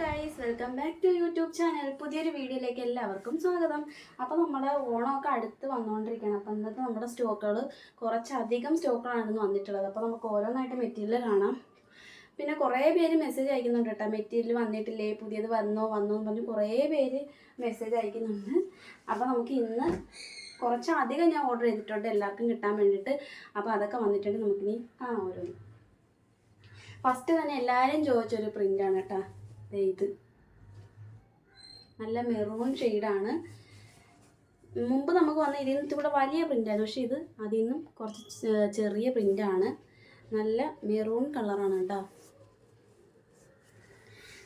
Guys welcome back to YouTube channel പുതിയൊരു വീഡിയോയിലേക്ക് എല്ലാവർക്കും സ്വാഗതം. അപ്പോൾ നമ്മുടെ ഓണമൊക്കെ അടുത്ത് വന്നുകൊണ്ടിരിക്കുകയാണ് അപ്പോൾ ഇന്നത്തെ നമ്മുടെ സ്റ്റോക്കുകൾ കുറച്ചധികം സ്റ്റോക്കുകളാണ് വന്നിട്ടുള്ളത്. അപ്പോൾ നമുക്ക് ഓരോന്നായിട്ട് മെറ്റീരിയൽ കാണാം. പിന്നെ കുറേ പേര് മെസ്സേജ് അയക്കുന്നുണ്ട് കേട്ടോ. മെറ്റീരിയൽ വന്നിട്ടില്ലേ? പുതിയത് വന്നോ? വന്നോ എന്ന് പറഞ്ഞ് കുറേ പേര് മെസ്സേജ് അയക്കുന്നുണ്ട്. അപ്പോൾ നമുക്ക് ഇന്ന് കുറച്ചധികം ഞാൻ ഓർഡർ ചെയ്തിട്ടുണ്ട് എല്ലാവർക്കും കിട്ടാൻ വേണ്ടിയിട്ട്. അപ്പോൾ അതൊക്കെ വന്നിട്ടുണ്ട് നമുക്കിനി കാണാം ഓരോന്ന്. ഫസ്റ്റ് തന്നെ എല്ലാവരും ചോദിച്ചൊരു പ്രിന്റാണ് കേട്ടോ. ഇത്. നല്ല മെറൂൺ ഷെയ്ഡാണ്. മുമ്പ് നമുക്ക് വന്ന ഇതിൽ നിന്ന് ഇവിടെ വലിയ പ്രിന്റായിരുന്നു പക്ഷേ ഇത് അതിൽ നിന്നും കുറച്ച് ചെറിയ പ്രിന്റാണ് നല്ല മെറൂൺ കളറാണ് കേട്ടോ.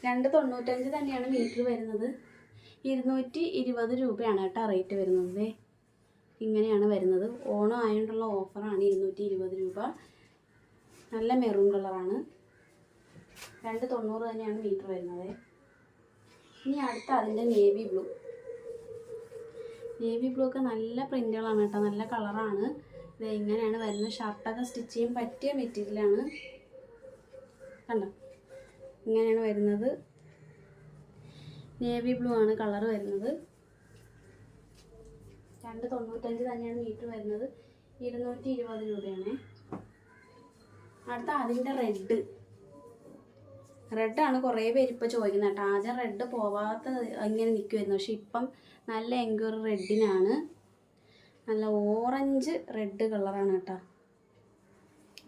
രണ്ട് തൊണ്ണൂറ്റഞ്ച് തന്നെയാണ് മീറ്റർ വരുന്നത്. ഇരുന്നൂറ്റി ഇരുപത് രൂപയാണ് കേട്ടോ റേറ്റ് വരുന്നത് ഇങ്ങനെയാണ് വരുന്നത്. ഓണം ആയതുകൊണ്ടുള്ള ഓഫറാണ് ഇരുന്നൂറ്റി ഇരുപത് രൂപ. നല്ല മെറൂൺ കളറാണ്. രണ്ട് തൊണ്ണൂറ് തന്നെയാണ് മീറ്റർ വരുന്നത്. ഇനി അടുത്ത അതിന്റെ നേവി ബ്ലൂ നേവി ബ്ലൂ ഒക്കെ നല്ല പ്രിന്റുകളാണ് കേട്ടോ. നല്ല കളറാണ് ഇത് ഇങ്ങനെയാണ് വരുന്നത്? ഷർട്ടൊക്കെ സ്റ്റിച്ച് ചെയ്യാൻ പറ്റിയ മെറ്റീരിയലാണ് കണ്ടോ? ഇങ്ങനെയാണ് വരുന്നത്. നേവി ബ്ലൂ ആണ് കളർ വരുന്നത്. രണ്ട് തൊണ്ണൂറ്റഞ്ച് തന്നെയാണ് മീറ്റർ വരുന്നത്. ഇരുന്നൂറ്റി ഇരുപത് രൂപയാണ്. അടുത്ത അതിന്റെ റെഡ് റെഡാണ്. കുറേ പേര് ഇപ്പോൾ ചോദിക്കുന്നത് കേട്ടോ. ആദ്യം റെഡ് പോവാത്ത ഇങ്ങനെ നിൽക്കുമായിരുന്നു പക്ഷെ ഇപ്പം നല്ല എൻക്വയറി റെഡിനാണ്. നല്ല ഓറഞ്ച് റെഡ് കളറാണ് കേട്ടോ.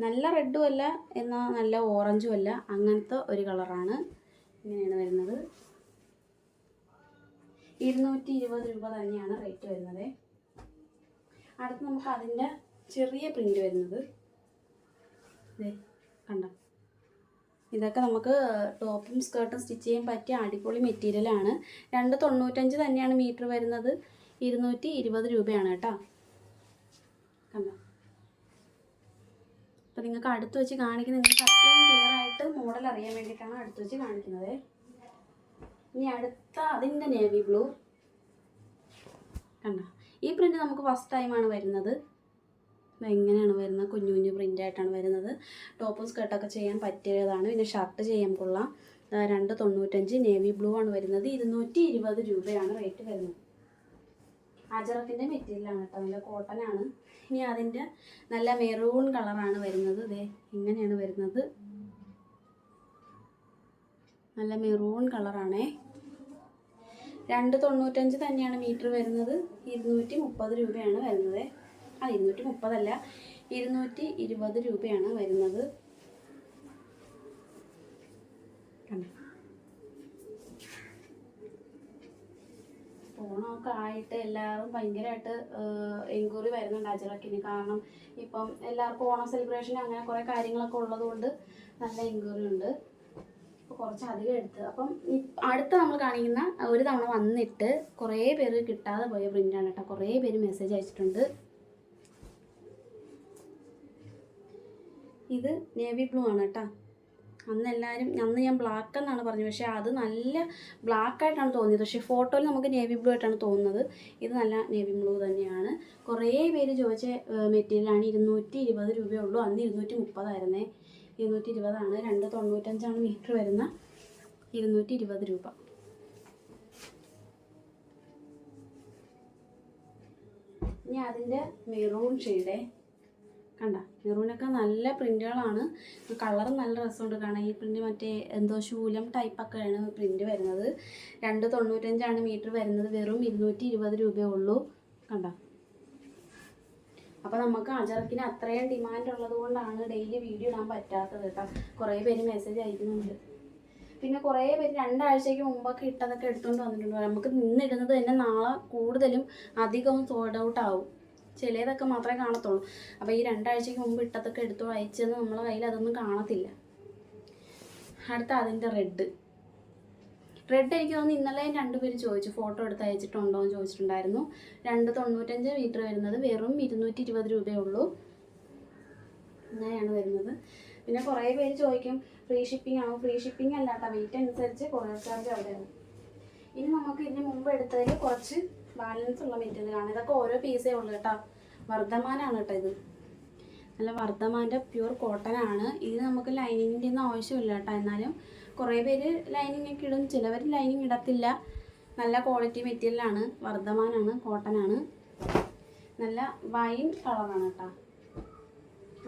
നല്ല റെഡും അല്ല എന്നാൽ നല്ല ഓറഞ്ചും അല്ല. അങ്ങനത്തെ ഒരു കളറാണ് ഇങ്ങനെയാണ് വരുന്നത്. ഇരുന്നൂറ്റി ഇരുപത് രൂപ തന്നെയാണ് റേറ്റ് വരുന്നത്. അടുത്ത് നമുക്ക് അതിന്റെ ചെറിയ പ്രിന്റ് വരുന്നത്. കണ്ടോ? ഇതൊക്കെ നമുക്ക് ടോപ്പും സ്കേർട്ടും സ്റ്റിച്ച് ചെയ്യാൻ പറ്റിയ അടിപൊളി മെറ്റീരിയലാണ് രണ്ട് തൊണ്ണൂറ്റഞ്ച് തന്നെയാണ് മീറ്റർ വരുന്നത്. ഇരുന്നൂറ്റി ഇരുപത് രൂപയാണ് കേട്ടോ. കണ്ടോ? അപ്പോൾ നിങ്ങൾക്ക് അടുത്ത് വെച്ച് കാണിക്കുന്ന നിങ്ങൾക്ക് അത്രയും ക്ലിയർ ആയിട്ട് മോഡൽ അറിയാൻ വേണ്ടിയിട്ടാണ് അടുത്ത് വെച്ച് കാണിക്കുന്നത്. ഇനി അടുത്ത അതിന്റെ നേവി ബ്ലൂ കണ്ടോ? ഈ പ്രിന്റ് നമുക്ക് ഫസ്റ്റ് ടൈമാണ് വരുന്നത്. എങ്ങനെയാണ് വരുന്നത്? കുഞ്ഞു കുഞ്ഞു പ്രിന്റ് ആയിട്ടാണ് വരുന്നത്. ടോപ്പും സ്കേർട്ടൊക്കെ ചെയ്യാൻ പറ്റിയതാണ്. പിന്നെ ഷർട്ട് ചെയ്യാൻ കൊള്ളാം. രണ്ട് തൊണ്ണൂറ്റഞ്ച് നേവി ബ്ലൂ ആണ് വരുന്നത്. ഇരുന്നൂറ്റി ഇരുപത് രൂപയാണ് റേറ്റ് വരുന്നത്. അജറത്തിന്റെ മെറ്റീരിയലാണ് കേട്ടോ. നല്ല കോട്ടൺ ആണ്. ഇനി അതിന്റെ നല്ല മെറൂൺ കളറാണ് വരുന്നത്. ദേ ഇങ്ങനെയാണ് വരുന്നത്. നല്ല മെറൂൺ കളറാണേ രണ്ട് തൊണ്ണൂറ്റഞ്ച് തന്നെയാണ് മീറ്റർ വരുന്നത്. ഇരുന്നൂറ്റി മുപ്പത് രൂപയാണ് വരുന്നത്. ആ ഇരുന്നൂറ്റി മുപ്പതല്ല ഇരുന്നൂറ്റി ഇരുപത് രൂപയാണ് വരുന്നത്. ഫോണൊക്കെ ആയിട്ട് എല്ലാവരും ഭയങ്കരമായിട്ട് എൻക്വയറി വരുന്നുണ്ട് അജറക്കിന് കാരണം ഇപ്പം എല്ലാവർക്കും ഓണം സെലിബ്രേഷൻ അങ്ങനെ കുറേ കാര്യങ്ങളൊക്കെ ഉള്ളതുകൊണ്ട് നല്ല എൻക്വയറി ഉണ്ട്. അപ്പോൾ കുറച്ച് അധികം എടുത്ത്. അപ്പം അടുത്ത നമ്മൾ കാണിക്കുന്ന ഒരു തവണ വന്നിട്ട് കുറേ പേര് കിട്ടാതെ പോയ പ്രിന്റാണ് കേട്ടോ. കുറേ പേര് മെസ്സേജ് അയച്ചിട്ടുണ്ട്. ഇത് നേവി ബ്ലൂ ആണ് കേട്ടോ. അന്ന് എല്ലാവരും അന്ന് ഞാൻ ബ്ലാക്ക് എന്നാണ് പറഞ്ഞത്. പക്ഷേ അത് നല്ല ബ്ലാക്ക് ആയിട്ടാണ് തോന്നിയത്. പക്ഷേ ഫോട്ടോയിൽ നമുക്ക് നേവി ബ്ലൂ ആയിട്ടാണ് തോന്നുന്നത്. ഇത് നല്ല നേവി ബ്ലൂ തന്നെയാണ്. കുറേ പേര് ചോദിച്ച മെറ്റീരിയലാണ് ഇരുന്നൂറ്റി ഇരുപത് രൂപയേ ഉള്ളൂ അന്ന് ഇരുന്നൂറ്റി മുപ്പതായിരുന്നേ ഇരുന്നൂറ്റി ഇരുപതാണ് രണ്ട് തൊണ്ണൂറ്റഞ്ചാണ് മീറ്റർ വരുന്ന ഇരുന്നൂറ്റി ഇരുപത് രൂപ. ഇനി അതിന്റെ മെറൂൺ ഷെയ്ഡേ കണ്ട. മെറൂണൊക്കെ നല്ല പ്രിന്റുകളാണ് കളർ നല്ല രസമുണ്ട് കാണാൻ. ഈ പ്രിന്റ് മറ്റേ എന്തോ ശൂലം ടൈപ്പൊക്കെയാണ് പ്രിന്റ് വരുന്നത്. രണ്ട് തൊണ്ണൂറ്റഞ്ചാണ് മീറ്റർ വരുന്നത്. വെറും ഇരുന്നൂറ്റി ഇരുപത് രൂപയേ ഉള്ളൂ. കണ്ട. അപ്പോൾ നമുക്ക് അജറക്കിന് അത്രയും ഡിമാൻഡ് ഉള്ളത് കൊണ്ടാണ് ഡെയിലി വീഡിയോ ഇടാൻ പറ്റാത്തത് കേട്ടോ. കുറേ പേര് മെസ്സേജ് അയക്കുന്നുണ്ട്. പിന്നെ കുറേ പേര് രണ്ടാഴ്ചയ്ക്ക് മുമ്പൊക്കെ ഇട്ടതൊക്കെ എടുത്തുകൊണ്ട് വന്നിട്ടുണ്ട്. നമുക്ക് നിന്നിടുന്നത് തന്നെ നാളെ കൂടുതലും അധികവും സോൾഡ് ഔട്ട് ആവും. ചിലതൊക്കെ മാത്രമേ കാണത്തുള്ളൂ. അപ്പോൾ ഈ രണ്ടാഴ്ചയ്ക്ക് മുമ്പ് ഇട്ടതൊക്കെ എടുത്തു അയച്ചെന്ന് നമ്മളെ കയ്യിൽ അതൊന്നും കാണത്തില്ല. അടുത്ത അതിന്റെ റെഡ് റെഡ് എനിക്ക് തോന്നുന്നു ഇന്നലെ രണ്ടുപേര് ചോദിച്ചു. ഫോട്ടോ എടുത്ത് അയച്ചിട്ടുണ്ടോ എന്ന് ചോദിച്ചിട്ടുണ്ടായിരുന്നു. രണ്ട് തൊണ്ണൂറ്റഞ്ച് മീറ്റർ വരുന്നത് വെറും ഇരുന്നൂറ്റി ഇരുപത് രൂപയേ ഉള്ളൂ. ഇങ്ങനെയാണ് വരുന്നത്. പിന്നെ കുറേ പേര് ചോദിക്കും ഫ്രീ ഷിപ്പിംഗ് ആണോ? ഫ്രീ ഷിപ്പിംഗ് അല്ലാത്ത വെയിറ്റ് അനുസരിച്ച് കൊറിയർ ചാർജ് അവിടെയാണ്. ഇനി നമുക്ക് ഇതിന് മുമ്പ് എടുത്തതിൽ കുറച്ച് ബാലൻസ് ഉള്ള മെറ്റീരിയലാണ് ഇതൊക്കെ ഓരോ പീസേ ഉള്ളൂ കേട്ടോ. വർദ്ധമാനാണ് കേട്ടോ ഇത്. നല്ല വർദ്ധമാന്റെ പ്യൂർ കോട്ടൺ ആണ്. ഇത് നമുക്ക് ലൈനിങ്ങിന്റെ ഒന്നും ആവശ്യമില്ല കേട്ടോ. എന്നാലും കുറേ പേര് ലൈനിങ് ഒക്കെ ഇടും. ചിലവർ ലൈനിങ് ഇടത്തില്ല. നല്ല ക്വാളിറ്റി മെറ്റീരിയലാണ് വർദ്ധമാനാണ് കോട്ടൺ ആണ്. നല്ല വൈൻ കളറാണ് കേട്ടോ.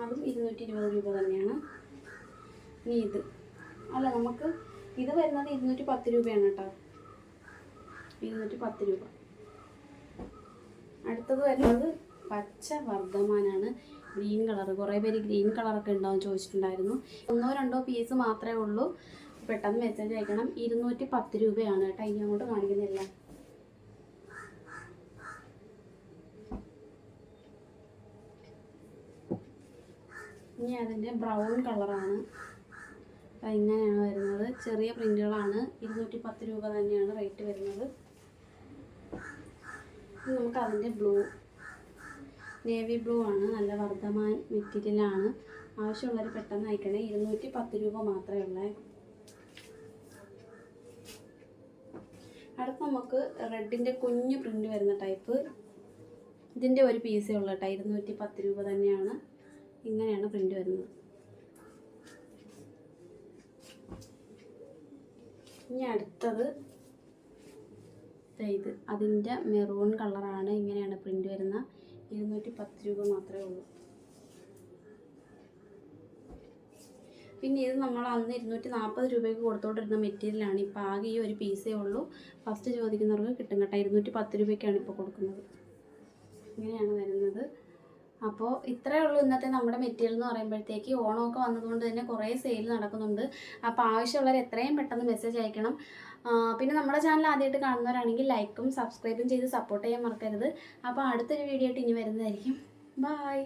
അതും ഇരുന്നൂറ്റി ഇരുപത് രൂപ തന്നെയാണ്. ഇനി ഇത്. അല്ല നമുക്ക് ഇത് വരുന്നത് ഇരുന്നൂറ്റി പത്ത് രൂപയാണ് കേട്ടോ. ഇരുന്നൂറ്റി പത്ത് രൂപ. അടുത്തത് വരുന്നത് പച്ച വർദ്ധമാനാണ്. ഗ്രീൻ കളർ കുറേ പേര് ഗ്രീൻ കളറൊക്കെ ഉണ്ടാവും ചോദിച്ചിട്ടുണ്ടായിരുന്നു. ഒന്നോ രണ്ടോ പീസ് മാത്രമേ ഉള്ളൂ. പെട്ടെന്ന് മെസ്സേജ് അയക്കണം. ഇരുന്നൂറ്റി പത്ത് രൂപയാണ് കേട്ടോ ഇനി അങ്ങോട്ട് കാണിക്കുന്നില്ല. ഇനി അതിന്റെ ബ്രൗൺ കളറാണ്. ഇങ്ങനെയാണ് വരുന്നത്. ചെറിയ പ്രിന്റുകളാണ് ഇരുന്നൂറ്റി പത്ത് രൂപ തന്നെയാണ് റേറ്റ് വരുന്നത്. നമുക്ക് അതിന്റെ ബ്ലൂ നേവി ബ്ലൂ ആണ്. നല്ല വർദ്ധമാൻ മെറ്റീരിയലാണ് ആവശ്യമുള്ളവർ പെട്ടെന്ന് അയക്കണേ. ഇരുന്നൂറ്റി പത്ത് രൂപ മാത്രമേ ഉള്ളേ. അടുത്ത നമുക്ക് റെഡിന്റെ കുഞ്ഞ് പ്രിന്റ് വരുന്ന ടൈപ്പ്. ഇതിന്റെ ഒരു പീസേ ഉള്ളൂ കേട്ടോ. ഇരുന്നൂറ്റി പത്ത് രൂപ തന്നെയാണ്. ഇങ്ങനെയാണ് പ്രിന്റ് വരുന്നത്. ഇനി അടുത്തത് ഇത് അതിന്റെ മെറൂൺ കളറാണ് ഇങ്ങനെയാണ് പ്രിന്റ് വരുന്ന. ഇരുന്നൂറ്റി പത്ത് രൂപ മാത്രമേ ഉള്ളൂ. പിന്നെ ഇത് നമ്മൾ അന്ന് ഇരുന്നൂറ്റി നാൽപ്പത് രൂപയ്ക്ക് കൊടുത്തോണ്ടിരുന്ന മെറ്റീരിയലാണ്. ഇപ്പോൾ ആകെ ഈ ഒരു പീസേ ഉള്ളൂ. ഫസ്റ്റ് ചോദിക്കുന്നവർക്ക് കിട്ടും കേട്ടോ. ഇരുന്നൂറ്റി പത്ത് രൂപയ്ക്കാണ് ഇപ്പോൾ കൊടുക്കുന്നത്. ഇങ്ങനെയാണ് വരുന്നത്. അപ്പോൾ ഇത്രയേ ഉള്ളൂ ഇന്നത്തെ നമ്മുടെ മെറ്റീരിയൽ എന്ന് പറയുമ്പോഴത്തേക്ക്. ഓണമൊക്കെ വന്നതുകൊണ്ട് തന്നെ കുറേ സെയിൽ നടക്കുന്നുണ്ട്. അപ്പോൾ ആവശ്യമുള്ളവർ എത്രയും പെട്ടെന്ന് മെസ്സേജ് അയക്കണം. പിന്നെ നമ്മുടെ ചാനൽ ആദ്യമായിട്ട് കാണുന്നവരാണെങ്കിൽ ലൈക്കും സബ്സ്ക്രൈബും ചെയ്ത് സപ്പോർട്ട് ചെയ്യാൻ മറക്കരുത്. അപ്പോൾ അടുത്തൊരു വീഡിയോ ആയിട്ട് ഇനി വരുന്നതായിരിക്കും. ബായ്